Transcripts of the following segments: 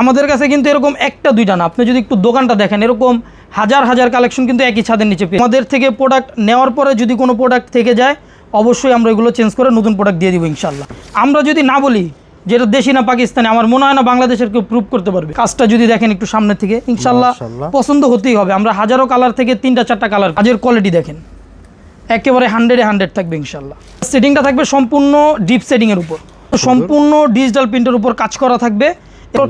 আমাদের কাছে কিন্তু এরকম একটা দুইটা না। আপনি যদি একটু দোকানটা দেখেন এরকম হাজার হাজার কালেকশন কিন্তু একই ছাদের নিচে পেয়ে আমাদের থেকে প্রোডাক্ট নেওয়ার পরে যদি কোনো প্রোডাক্ট থেকে যায় অবশ্যই আমরা এগুলো চেঞ্জ করে নতুন প্রোডাক্ট দিয়ে দিব ইনশাল্লাহ আমরা যদি না বলি যেটা দেশি না পাকিস্তানি আমার মনে হয় না বাংলাদেশের কেউ প্রুভ করতে পারবে। কাজটা যদি দেখেন একটু সামনে থেকে ইনশাল্লাহ পছন্দ হতেই হবে। আমরা হাজারো কালার থেকে তিনটা চারটা কালার কাজের কোয়ালিটি দেখেন। একেবারে হান্ড্রেডে হান্ড্রেড থাকবে ইনশাল্লাহ সেটিংটা থাকবে সম্পূর্ণ ডিপ সেটিংয়ের উপর। সম্পূর্ণ ডিজিটাল প্রিন্টের উপর কাজ করা থাকবে।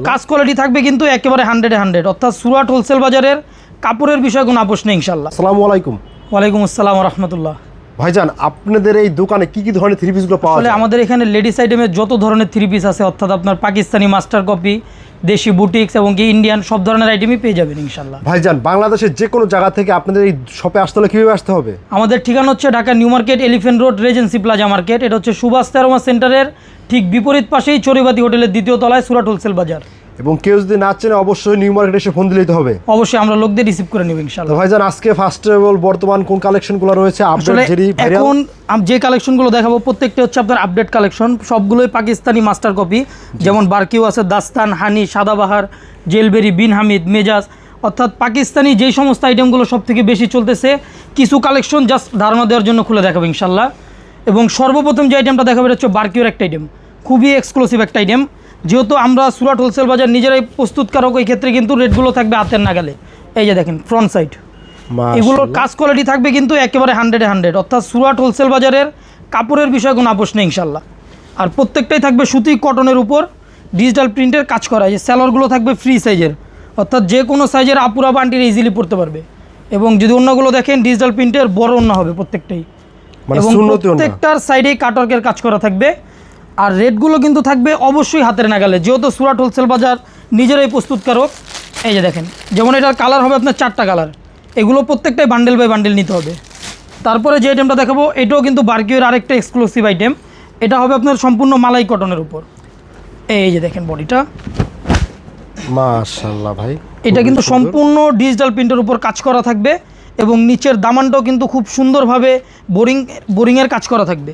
কাজ কোয়ালিটি থাকবে কিন্তু একেবারে হান্ড্রেডে হান্ড্রেড অর্থাৎ সুরাট হোলসেল বাজারের কাপড়ের বিষয়ে কোনো আপোষ নেই ইনশাল্লাহ আসসালামু আলাইকুম। ওয়ালাইকুম আসসালাম রহমতুল্লাহ। ভাইজান আপনাদের এই দোকানে কি কি ধরনের থ্রি পিসগুলো পাওয়া যায়? আমাদের এখানে লেডিস আইটেমের যত ধরনের থ্রি পিস আছে অর্থাৎ আপনার পাকিস্তানি মাস্টার কপি দেশি বুটিক্স এবং কি ইন্ডিয়ান সব ধরনের আইটেমই পেয়ে যাবেন ইনশাল্লাহ ভাইজান বাংলাদেশের যে কোনো জায়গা থেকে আপনাদের এই শপে আসতে হলে কীভাবে আসতে হবে? আমাদের ঠিকানা হচ্ছে Dhaka new market elephant road regency plaza market এটা হচ্ছে সুভাষ তেরোমা সেন্টারের ঠিক বিপরীত পাশেই চরিবাতি হোটেলের দ্বিতীয় তলায় সুরাট হোলসেল বাজার। এবং কেউ যদি না চেনে অবশ্যই নিউ মার্কেটে এসে ফোন দিলেই হবে। অবশ্যই আমরা লোকদের রিসিভ করে নেব তো ইনশাল্লাহ ভাইজান আজকে ফার্স্ট অফ অল বর্তমান কোন কালেকশনগুলো রয়েছে? আপডেট যেটি এখন আম- যে কালেকশনগুলো দেখাবো প্রত্যেকটা হচ্ছে আপনার আপডেট কালেকশন সবগুলোই পাকিস্তানি মাস্টার কপি যেমন বারকিউ আছে দাস্তান হানি সাদাবাহার জেলবেরি বিন হামিদ মেজাজ। অর্থাৎ পাকিস্তানি যেই সমস্ত আইটেমগুলো সব থেকে বেশি চলতেছে কিছু কালেকশন জাস্ট ধারণা দেওয়ার জন্য খুলে দেখাবো ইনশাল্লাহ এবং সর্বপ্রথম যে আইটেমটা দেখাবো এটা হচ্ছে বারকিউর একটা আইটেম খুবই এক্সক্লুসিভ একটা আইটেম যেহেতু আমরা সুরাট হোলসেল বাজার নিজেরাই প্রস্তুতকারক ওই ক্ষেত্রে কিন্তু রেটগুলো থাকবে হাতের নাগালে। এই যে দেখেন ফ্রন্ট সাইড এগুলোর কাজ কোয়ালিটি থাকবে কিন্তু একেবারে হান্ড্রেডে হান্ড্রেড অর্থাৎ সুরাট হোলসেল বাজারের কাপড়ের বিষয়ে কোনো আপোষ নেই ইনশাল্লাহ আর প্রত্যেকটাই থাকবে সুতি কটনের উপর। ডিজিটাল প্রিন্টের কাজ করা যে স্যালোয়ারগুলো থাকবে ফ্রি সাইজের অর্থাৎ যে কোনো সাইজের আপুরা বান্টির ইজিলি পড়তে পারবে। এবং যদি অন্যগুলো দেখেন ডিজিটাল প্রিন্টের বড় অন্য হবে প্রত্যেকটাই। মানে এবং প্রত্যেকটার সাইডেই কাটওয়ার্কের কাজ করা থাকবে। আর রেটগুলো কিন্তু থাকবে অবশ্যই হাতের নাগালে। যেহেতু সুরাট হোলসেল বাজার নিজেরাই প্রস্তুতকারক। এই যে দেখেন যেমন এটার কালার হবে আপনার চারটা কালার এগুলো প্রত্যেকটাই বান্ডেল বাই বান্ডেল নিতে হবে। তারপরে যে আইটেমটা দেখাবো এটাও কিন্তু বার্কিউর আরেকটা এক্সক্লুসিভ আইটেম এটা হবে আপনার সম্পূর্ণ মালাই কটনের উপর। এই যে দেখেন বডিটা। মাশাআল্লাহ ভাই এটা কিন্তু সম্পূর্ণ ডিজিটাল প্রিন্টের উপর কাজ করা থাকবে এবং নিচের দামানটাও কিন্তু খুব সুন্দরভাবে বোরিং বোরিংয়ের কাজ করা থাকবে।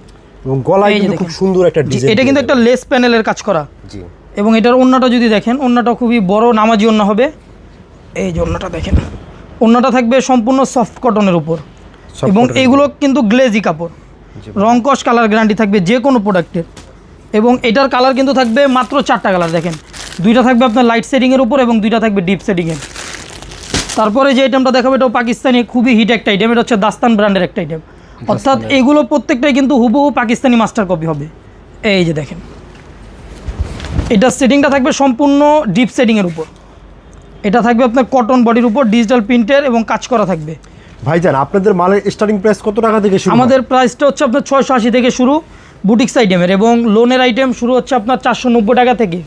এবং গলায় কিন্তু খুব সুন্দর একটা ডিজাইন এটা কিন্তু একটা লেস প্যানেলের কাজ করা। জি। এবং এটার ওন্নাটা যদি দেখেন ওন্নাটা খুবই বড় নামাজি ওন্না হবে। এই যে ওন্নাটা দেখেন। ওন্নাটা থাকবে সম্পূর্ণ সফট কটনের উপর। এবং এগুলো কিন্তু গ্লেজি কাপড়। রংকশ কালার গ্যারান্টি থাকবে যে কোনো প্রোডাক্টের এবং এটার কালার কিন্তু থাকবে মাত্র চারটা কালার দেখেন। দুইটা থাকবে আপনার লাইট সেটিংয়ের উপর এবং দুইটা থাকবে ডিপ সেটিংয়ের তারপরে যে আইটেমটা দেখাবে এটাও পাকিস্তানি খুবই হিট একটা আইটেম এটা হচ্ছে দাস্তান ব্র্যান্ডের একটা আইটেম অর্থাৎ এগুলো প্রত্যেকটাই কিন্তু হুবহু পাকিস্তানি মাস্টার কপি হবে। এই যে দেখেন। এটা সেটিংটা থাকবে সম্পূর্ণ ডিপ সেটিংয়ের উপর। এটা থাকবে আপনার কটন বডির উপর ডিজিটাল প্রিন্টের এবং কাজ করা থাকবে। ভাইজান আপনাদের মালের স্টার্টিং প্রাইস কত টাকা থেকে শুরু আমাদের প্রাইসটা হচ্ছে আপনার ছয়শো আশি থেকে শুরু বুটিক্স আইটেমের এবং লোনের আইটেম শুরু হচ্ছে আপনার চারশো নব্বই টাকা থেকে।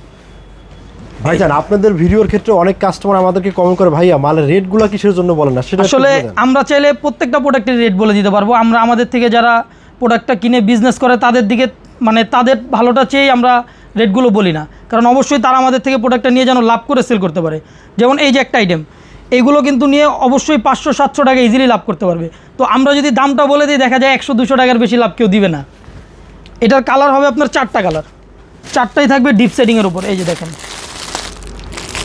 ভাইজান আপনাদের ভিডিওর ক্ষেত্রে অনেক কাস্টমার আমাদেরকে কমেন্ট করে ভাইয়া মালের রেটগুলো কিসের জন্য বলেন না? সেটা আসলে আমরা চাইলে প্রত্যেকটা প্রোডাক্টের রেট বলে দিতে পারব। আমরা আমাদের থেকে যারা প্রোডাক্টটা কিনে বিজনেস করে তাদের দিকে মানে তাদের ভালোটা চেয়েই আমরা রেটগুলো বলি না। কারণ অবশ্যই তারা আমাদের থেকে প্রোডাক্টটা নিয়ে যেন লাভ করে সেল করতে পারে। যেমন এই যে একটা আইটেম এইগুলো কিন্তু নিয়ে অবশ্যই পাঁচশো সাতশো টাকা ইজিলি লাভ করতে পারবে। তো আমরা যদি দামটা বলে দিই দেখা যায় একশো দুশো টাকার বেশি লাভ কেউ দিবে না। এটার কালার হবে আপনার চারটা কালার চারটাই থাকবে ডিপ সেটিংয়ের উপর। এই যে দেখেন।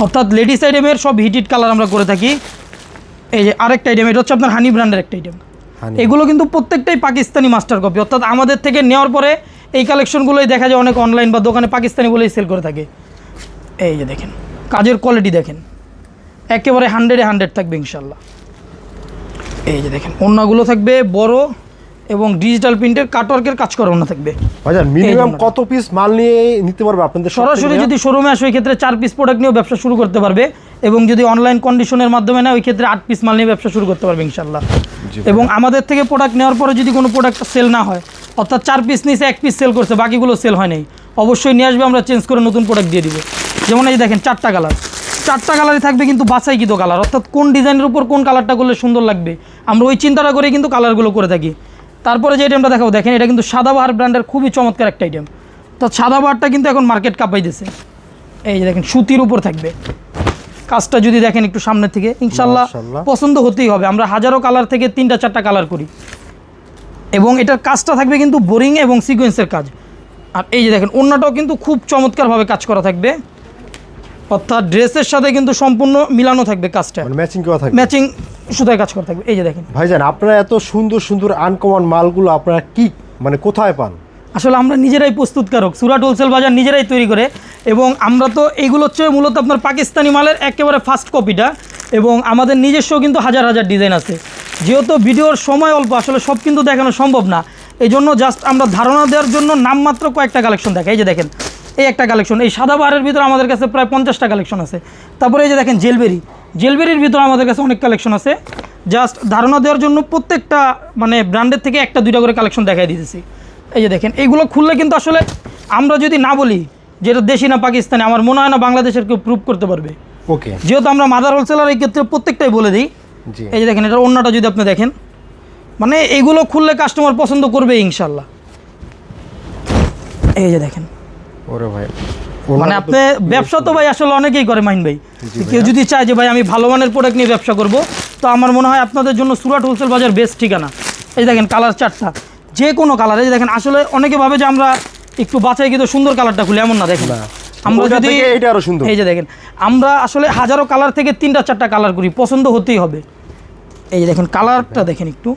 অর্থাৎ লেডিস আইটেমের সব হিটিড কালার আমরা করে থাকি। এই যে আরেকটা আইটেম এটা হচ্ছে আপনার হানি ব্র্যান্ডের একটা আইটেম এগুলো কিন্তু প্রত্যেকটাই পাকিস্তানি মাস্টার কপি অর্থাৎ আমাদের থেকে নেওয়ার পরে এই কালেকশনগুলোই দেখা যায় অনেক অনলাইন বা দোকানে পাকিস্তানি বলেই সেল করে থাকে। এই যে দেখেন কাজের কোয়ালিটি দেখেন। একেবারে হান্ড্রেডে হান্ড্রেড থাকবে ইনশাল্লাহ এই যে দেখেন অন্যগুলো থাকবে বড় এবং ডিজিটাল প্রিন্টের কাটওয়ার্কের কাজ করা ওড়না থাকবে। ভাইজান মিনিমাম কত পিস মাল নিয়ে নিতে পারবে আপনাদের সরাসরি যদি শোরুমে আসে ওই ক্ষেত্রে চার পিস প্রোডাক্ট নিয়েও ব্যবসা শুরু করতে পারবে এবং যদি অনলাইন কন্ডিশনের মাধ্যমে নেয় ওই ক্ষেত্রে আট পিস মাল নিয়ে ব্যবসা শুরু করতে পারবে ইনশাল্লাহ এবং আমাদের থেকে প্রোডাক্ট নেওয়ার পরে যদি কোনো প্রোডাক্ট সেল না হয় অর্থাৎ চার পিস নিয়েছে এক পিস সেল করছে বাকিগুলো সেল হয় নাই অবশ্যই নিয়ে আসবে আমরা চেঞ্জ করে নতুন প্রোডাক্ট দিয়ে দিব। যেমন এই দেখেন চারটা কালার চারটা কালারই থাকবে কিন্তু বাছাইকৃত কালার অর্থাৎ কোন ডিজাইনের উপর কোন কালারটা করলে সুন্দর লাগবে আমরা ওই চিন্তাটা করে কিন্তু কালারগুলো করে থাকি। তারপরে যে আইটেমটা দেখাবো দেখেন এটা কিন্তু সাদাবাহার ব্র্যান্ডের খুবই চমৎকার একটা আইটেম তো সাদাবাহারটা কিন্তু এখন মার্কেট কাপাই দিয়েছে এই যে দেখেন সুতির উপর থাকবে। কাজটা যদি দেখেন একটু সামনে থেকে ইনশাল্লাহ। পছন্দ হতেই হবে। আমরা হাজারো কালার থেকে তিনটা চারটা কালার করি। এবং এটার কাজটা থাকবে কিন্তু বোরিং এবং সিকোয়েন্সের কাজ। আর এই যে দেখেন অন্যটাও কিন্তু খুব চমৎকারভাবে কাজ করা থাকবে। অর্থাৎ ড্রেসের সাথে কিন্তু সম্পূর্ণ মিলানো থাকবে কাজটা। মানে ম্যাচিং করা থাকে ম্যাচিং সুতায় কাজ করা থাকবে। এই যে দেখেন। ভাইজান আপনারা এত সুন্দর সুন্দর আনকমন মালগুলো আপনারা কি মানে কোথায় পান? আসলে আমরা নিজেরাই প্রস্তুতকারক। সুরাট হোলসেল বাজার নিজেরাই তৈরি করে এবং আমরা তো এইগুলো হচ্ছে মূলত আপনার পাকিস্তানি মালের একেবারে ফার্স্ট কপিটা এবং আমাদের নিজস্ব কিন্তু হাজার হাজার ডিজাইন আছে। যেহেতু ভিডিওর সময় অল্প আসলে সব কিন্তু দেখানো সম্ভব না। এই জন্য জাস্ট আমরা ধারণা দেওয়ার জন্য নামমাত্র কয়েকটা কালেকশন দেখাই। এই যে দেখেন এই একটা কালেকশন এই সাদা বাহারের ভিতরে আমাদের কাছে প্রায় পঞ্চাশটা কালেকশন আছে। তারপরে এই যে দেখেন জেলবেরি। জেলবেরির ভিতরে আমাদের কাছে অনেক কালেকশন আছে। জাস্ট ধারণা দেওয়ার জন্য প্রত্যেকটা মানে ব্র্যান্ডের থেকে একটা দুইটা করে কালেকশন দেখাই দিতেছি। এই যে দেখেন এইগুলো খুললে কিন্তু আসলে আমরা যদি না বলি যেটা দেশি না পাকিস্তানি আমার মনে হয় না বাংলাদেশের কেউ প্রুভ করতে পারবে। ওকে যেহেতু আমরা মাদার হোলসেলার এই ক্ষেত্রে প্রত্যেকটাই বলে দিই। এই যে দেখেন এটা অন্যটা যদি আপনি দেখেন মানে এগুলো খুললে কাস্টমার পছন্দ করবে ইনশাল্লাহ এই যে দেখেন। ওরে ভাই। মানে আপনি ব্যবসা তো ভাই আসলে অনেকেই করে মাইন ভাই। কেউ যদি চায় যে ভাই আমি ভালো মানের প্রোডাক্ট নিয়ে ব্যবসা করব তো আমার মনে হয় আপনাদের জন্য সুরাট হোলসেল বাজার বেস্ট ঠিকানা। এই দেখেন কালার চারটা যে কোনো কালার এই দেখেন আসলে অনেকে ভাবে যে আমরা একটু বাছাই কিন্তু সুন্দর কালারটা খুলি এমন না দেখেন। আমরা যদি এটা আরও সুন্দর। এই যে দেখেন আমরা আসলে হাজারো কালার থেকে তিনটা চারটা কালার করি পছন্দ হতেই হবে। এই যে দেখেন কালারটা দেখেন একটু।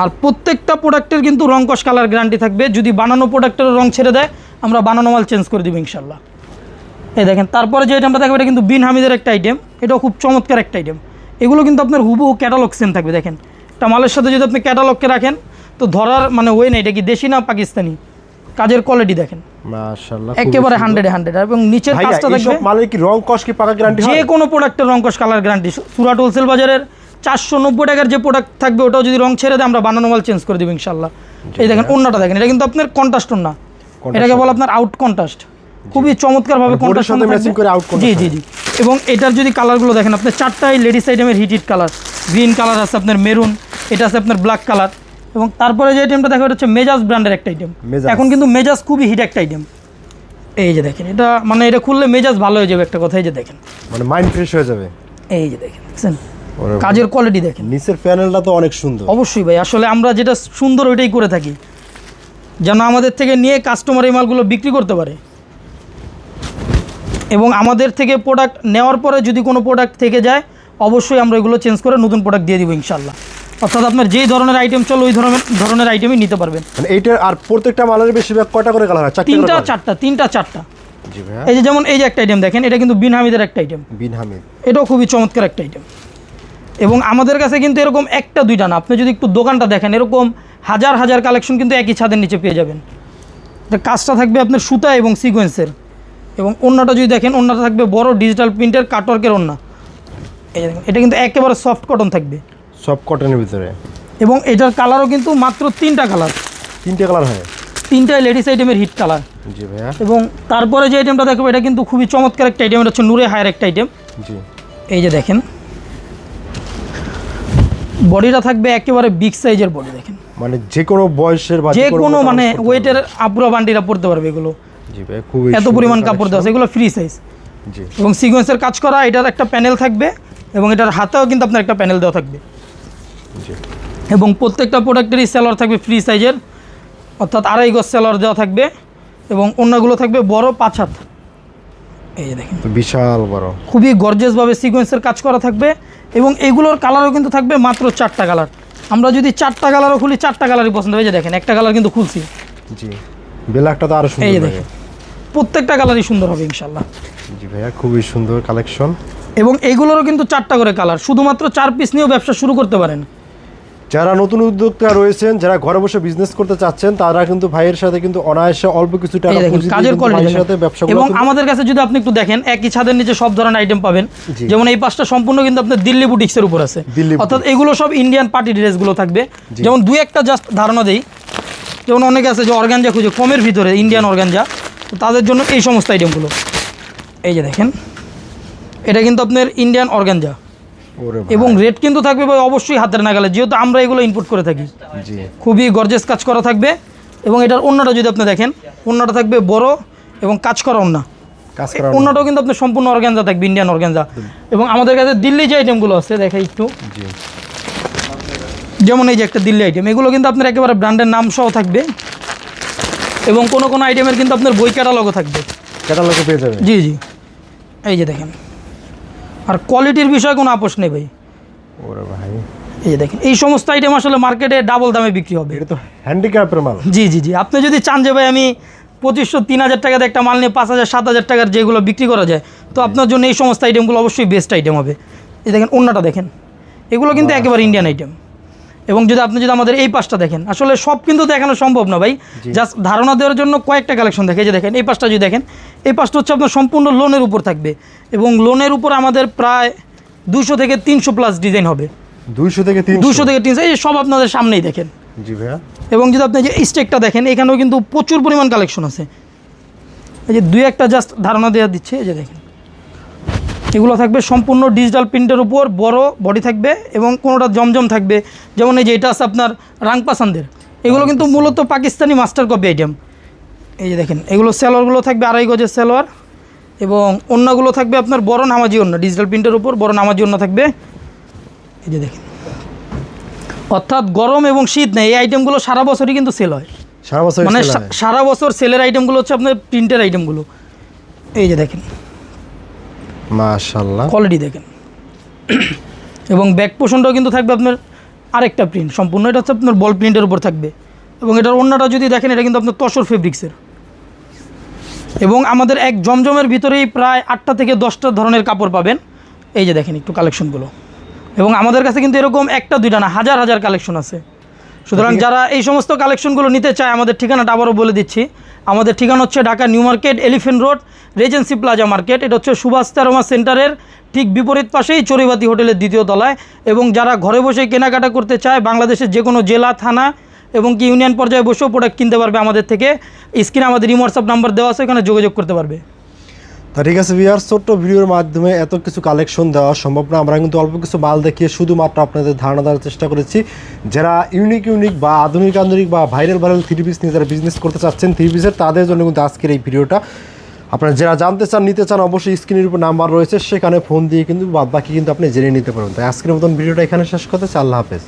আর প্রত্যেকটা প্রোডাক্টের কিন্তু রং কস কালার গ্যারান্টি থাকবে। যদি বানানো প্রোডাক্টের রং ছেড়ে দেয় আমরা বানানো মাল চেঞ্জ করে দেবো ইনশাল্লাহ। এই দেখেন তারপরে যে আইটেমটা থাকবে এটা কিন্তু বিন হামিদের একটা আইটেম এটাও খুব চমৎকার একটা আইটেম এগুলো কিন্তু আপনার হুবহু ক্যাটালগ সেম থাকবে দেখেন। একটা মালের সাথে যদি আপনি ক্যাটালগকে রাখেন তো ধরার মানে ওয়ে নেই এটা কি দেশি না পাকিস্তানি? কাজের কোয়ালিটি দেখেন। একেবারে হান্ড্রেডে হান্ড্রেড এবং নিচের কাজটা থাকবে মালের কি রং কস কি পাকা গ্যারান্টি যে কোনো প্রোডাক্টের রং কস কালার গ্যারান্টি সুরাট হোলসেল বাজারের চারশো নব্বই টাকার যে প্রোডাক্ট থাকবে ওটাও যদি রং ছেড়ে দেয় আমরা বানানো মাল চেঞ্জ করে দেবো ইনশাল্লাহ এই দেখেন অন্যটা দেখেন এটা কিন্তু আপনার কন্ট্রাস্ট না এটাকে বলে আপনার আউট কন্ট্রাস্ট খুবই চমৎকার মানে এর কন্ট্রাস্ট সাথে matching করে out জি জি জি। এবং এটার যদি কালারগুলো দেখেন আপনার চারটাই লেডিস আইটেমের হিটিড কালার গ্রিন কালার আছে আপনার মেরুন এটা আছে আপনার ব্ল্যাক কালার এবং তারপরে যে আইটেমটা দেখা হচ্ছে মেজাজ ব্র্যান্ডের একটা আইটেম এখন কিন্তু মেজাজ খুবই হিট একটা আইটেম এই যে দেখেন এটা মানে এটা খুললে মেজাজ ভালো হয়ে যাবে একটা কথা এই যে দেখেন। মানে মাইন্ড ফ্রেশ হয়ে যাবে। এই যে দেখেন দেখছেন? কাজের কোয়ালিটি দেখেন। নিচের প্যানেলটা তো অনেক সুন্দর। অবশ্যই ভাই আসলে আমরা যেটা সুন্দর ওইটাই করে থাকি। যেন আমাদের থেকে নিয়ে কাস্টমার এই মালগুলো বিক্রি করতে পারে। এবং আমাদের থেকে প্রোডাক্ট নেওয়ার পরে যদি কোনো প্রোডাক্ট থেকে যায় অবশ্যই আমরা এগুলো চেঞ্জ করে নতুন প্রোডাক্ট দিয়ে দিব ইনশাল্লাহ অর্থাৎ আপনার যেই ধরনের আইটেম চলো ওই ধরনের ধরনের আইটেমই নিতে পারবেন। মানে এইটার আর প্রত্যেকটা মালের বেশিরভাগ কয়টা করে কালার হয়? তিনটা চারটা তিনটা চারটা। এই যে যেমন এই যে একটা আইটেম দেখেন এটা কিন্তু বিন হামিদের একটা আইটেম বিন হামিদ। এটাও খুবই চমৎকার একটা আইটেম এবং আমাদের কাছে কিন্তু এরকম একটা দুইটা না। আপনি যদি একটু দোকানটা দেখেন এরকম হাজার হাজার কালেকশন কিন্তু একই ছাদের নিচে পেয়ে যাবেন। এটা কাজটা থাকবে আপনার সুতা এবং সিকোয়েন্সের এবং অন্যটা যদি দেখেন অন্যটা থাকবে বড় ডিজিটাল প্রিন্টের কাটওয়ার্কের অন্য। এটা কিন্তু একেবারে সফট কটন থাকবে। সফট কটনের ভিতরে। এবং এটার কালারও কিন্তু মাত্র তিনটা কালার তিনটে কালার হয়? তিনটাই লেডিস আইটেমের হিট কালার জি ভাইয়া। এবং তারপরে যে আইটেমটা দেখব এটা কিন্তু খুবই চমৎকার একটা আইটেম এটা হচ্ছে নূরে হায়ার একটা আইটেম জি। এই যে দেখেন। বডিটা থাকবে একেবারে বিগ সাইজের বডি দেখেন। মানে যে কোনো বয়সের বা যে কোনো মানে ওয়েটের আপুরা বান্ডিরা পড়তে পারবে এগুলো। জি ভাই খুবই এত পরিমাণ কাপড় দেওয়া। এগুলো ফ্রি সাইজ জি। এবং সিকোয়েন্সের কাজ করা এটার একটা প্যানেল থাকবে এবং এটার হাতেও কিন্তু আপনার একটা প্যানেল দেওয়া থাকবে। জি। এবং প্রত্যেকটা প্রোডাক্টেরই সেলার থাকবে ফ্রি সাইজের অর্থাৎ আড়াই গজ সেলার দেওয়া থাকবে এবং অন্যগুলো থাকবে বড় পাঁচ হাত। এই দেখেন। বিশাল বড়। খুবই গর্জিয়াসভাবে সিকোয়েন্সের কাজ করা থাকবে এবং এগুলোর কালারও কিন্তু থাকবে মাত্র চারটা কালার আমরা যদি চারটা কালারও খুলি চারটা কালারই পছন্দ হয়ে যায় দেখেন একটা কালার কিন্তু খুলছি। জি ব্ল্যাকটা তো আরও এই সুন্দর লাগে দেখেন প্রত্যেকটা কালারই সুন্দর হবে ইনশাল্লাহ জি ভাইয়া খুবই সুন্দর কালেকশন এবং এইগুলোরও কিন্তু চারটা করে কালার শুধুমাত্র চার পিস নিয়েও ব্যবসা শুরু করতে পারেন। যারা নতুন উদ্যোক্তা রয়েছেন যারা ঘরে বসে বিজনেস করতে চাচ্ছেন তারা কিন্তু ভাইয়ের সাথে কিন্তু অনায়াসে অল্প কিছু টাকা কাজের কিন্তু কোয়ালিটি ভাইয়ের সাথে ব্যবসা এবং আমাদের কাছে যদি আপনি একটু দেখেন একই ছাদের নিচে সব ধরনের আইটেম পাবেন। যেমন এই পাঁচটা সম্পূর্ণ কিন্তু আপনার দিল্লি বুটিক্সের উপর আছে। অর্থাৎ এগুলো সব ইন্ডিয়ান পার্টি ড্রেসগুলো থাকবে। যেমন দুই একটা জাস্ট ধারণা দেই। যেমন অনেকে আছে যে অর্গানজা খুঁজে কমের ভিতরে ইন্ডিয়ান অর্গানজা তো তাদের জন্য এই সমস্ত আইটেমগুলো এই যে দেখেন এটা কিন্তু আপনার ইন্ডিয়ান অর্গানজা এবং রেট কিন্তু থাকবে ভাই অবশ্যই হাতের নাগালে যেহেতু আমরা এগুলো ইনপুট করে থাকি। খুবই গর্জেস কাজ করা থাকবে। এবং এটার অন্যটা যদি আপনি দেখেন অন্যটা থাকবে বড় এবং কাজ করা অন্য অন্যটাও কিন্তু আপনার সম্পূর্ণ অর্গানজা থাকবে ইন্ডিয়ান অর্গানজা এবং আমাদের কাছে দিল্লি যে আইটেমগুলো আছে দেখাই একটু। যেমন এই যে একটা দিল্লি আইটেম এগুলো কিন্তু আপনার একেবারে ব্র্যান্ডের নাম সহ থাকবে। এবং কোনো কোনো আইটেমের কিন্তু আপনার বই ক্যাটালগও থাকবে। ক্যাটালগে পেয়ে যাবে জি জি। এই যে দেখেন। আর কোয়ালিটির বিষয়ে কোনো আপোষ নেই ভাই। ওরে ভাই। এই যে দেখেন এই সমস্ত আইটেম আসলে মার্কেটে ডাবল দামে বিক্রি হবে। এটা তো হ্যান্ডিক্যাপের মাল। জি জি জি। আপনি যদি চান যে ভাই আমি পঁচিশশো তিন হাজার টাকাতে একটা মাল নিয়ে পাঁচ হাজার সাত হাজার টাকার যেগুলো বিক্রি করা যায় তো আপনার জন্য এই সমস্ত আইটেমগুলো অবশ্যই বেস্ট আইটেম হবে। এই দেখেন অন্যটা দেখেন। এগুলো কিন্তু একেবারে ইন্ডিয়ান আইটেম এবং যদি আপনি যদি আমাদের এই পাশটা দেখেন আসলে সব কিন্তু দেখানো সম্ভব না ভাই। জাস্ট ধারণা দেওয়ার জন্য কয়েকটা কালেকশন দেখে এই যে দেখেন এই পাশটা যদি দেখেন এই পাশটা হচ্ছে আপনার সম্পূর্ণ লোনের উপর থাকবে এবং লোনের উপর আমাদের প্রায় দুশো থেকে তিনশো প্লাস ডিজাইন হবে। দুইশো থেকে দুশো থেকে তিনশো এই সব আপনাদের সামনেই দেখেন। জি ভাইয়া। এবং যদি আপনি যে স্টেকটা দেখেন এখানেও কিন্তু প্রচুর পরিমাণ কালেকশন আছে। এই যে দুই একটা জাস্ট ধারণা দেওয়া দিচ্ছে এই যে দেখেন। এগুলো থাকবে সম্পূর্ণ ডিজিটাল প্রিন্টের উপর বড় বডি থাকবে এবং কোনোটা জমজম থাকবে। যেমন এই যে এটা আছে আপনার রাংপাসানদের এগুলো কিন্তু মূলত পাকিস্তানি মাস্টার কপি আইটেম এই যে দেখেন এগুলো সেলোয়ারগুলো থাকবে আড়াই গজের সেলোয়ার এবং অন্যগুলো থাকবে আপনার বড় নামাজি অন্য ডিজিটাল প্রিন্টের উপর বড় নামাজি অন্য থাকবে। এই যে দেখেন অর্থাৎ গরম এবং শীত নেই এই আইটেমগুলো সারা বছরই কিন্তু সেল হয়। সারা বছর মানে। সারা বছর সেলের আইটেমগুলো হচ্ছে আপনার প্রিন্টের আইটেমগুলো এই যে দেখেন মাশাআল্লাহ। কোয়ালিটি দেখেন। এবং ব্যাক পোষণটাও কিন্তু থাকবে আপনার আরেকটা প্রিন্ট সম্পূর্ণ এটা হচ্ছে আপনার বল প্রিন্টের উপর থাকবে। এবং এটার অন্যটা যদি দেখেন, এটা কিন্তু আপনার তসর ফেব্রিক্সের এবং আমাদের এক জমজমের ভিতরেই প্রায় আটটা থেকে দশটা ধরনের কাপড় পাবেন। এই যে দেখেন একটু কালেকশনগুলো এবং আমাদের কাছে কিন্তু এরকম একটা, দুইটা না, হাজার হাজার কালেকশন আছে। সুতরাং যারা এই সমস্ত কালেকশনগুলো নিতে চায় আমাদের ঠিকানাটা আবারও বলে দিচ্ছি। আমাদের ঠিকানা হচ্ছে Dhaka new market elephant road regency plaza market. এটা হচ্ছে সুভাষ তেরোমা সেন্টারের ঠিক বিপরীত পাশেই চরিবাতি হোটেলের দ্বিতীয় তলায়। এবং যারা ঘরে বসে কেনাকাটা করতে চায় বাংলাদেশের যে কোনো জেলা থানা এবং কি ইউনিয়ন পর্যায়ে বসেও প্রোডাক্ট কিনতে পারবে আমাদের থেকে। স্ক্রিনে আমাদের হোয়াটসঅ্যাপ নাম্বার দেওয়া আছে ওখানে যোগাযোগ করতে পারবে। তা ঠিক আছে বিয়ার ছোট্ট ভিডিওর মাধ্যমে এত কিছু কালেকশন দেওয়া সম্ভব না। আমরা কিন্তু অল্প কিছু মাল দেখিয়ে শুধুমাত্র আপনাদের ধারণা দেওয়ার চেষ্টা করেছি। যারা ইউনিক ইউনিক বা আধুনিক আধুনিক বা ভাইরাল ভাইরাল থ্রি পিস নিয়ে যারা বিজনেস করতে চাচ্ছেন থ্রি পিসের তাদের জন্য কিন্তু আজকের এই ভিডিওটা আপনারা যারা জানতে চান, নিতে চান, অবশ্যই স্ক্রিনের উপর নাম্বার রয়েছে। সেখানে ফোন দিয়ে কিন্তু বাদ বাকি কিন্তু আপনি জেনে নিতে পারবেন। তাই আজকের মতন ভিডিওটা এখানে শেষ করতে চাই আল্লাহ হাফেজ।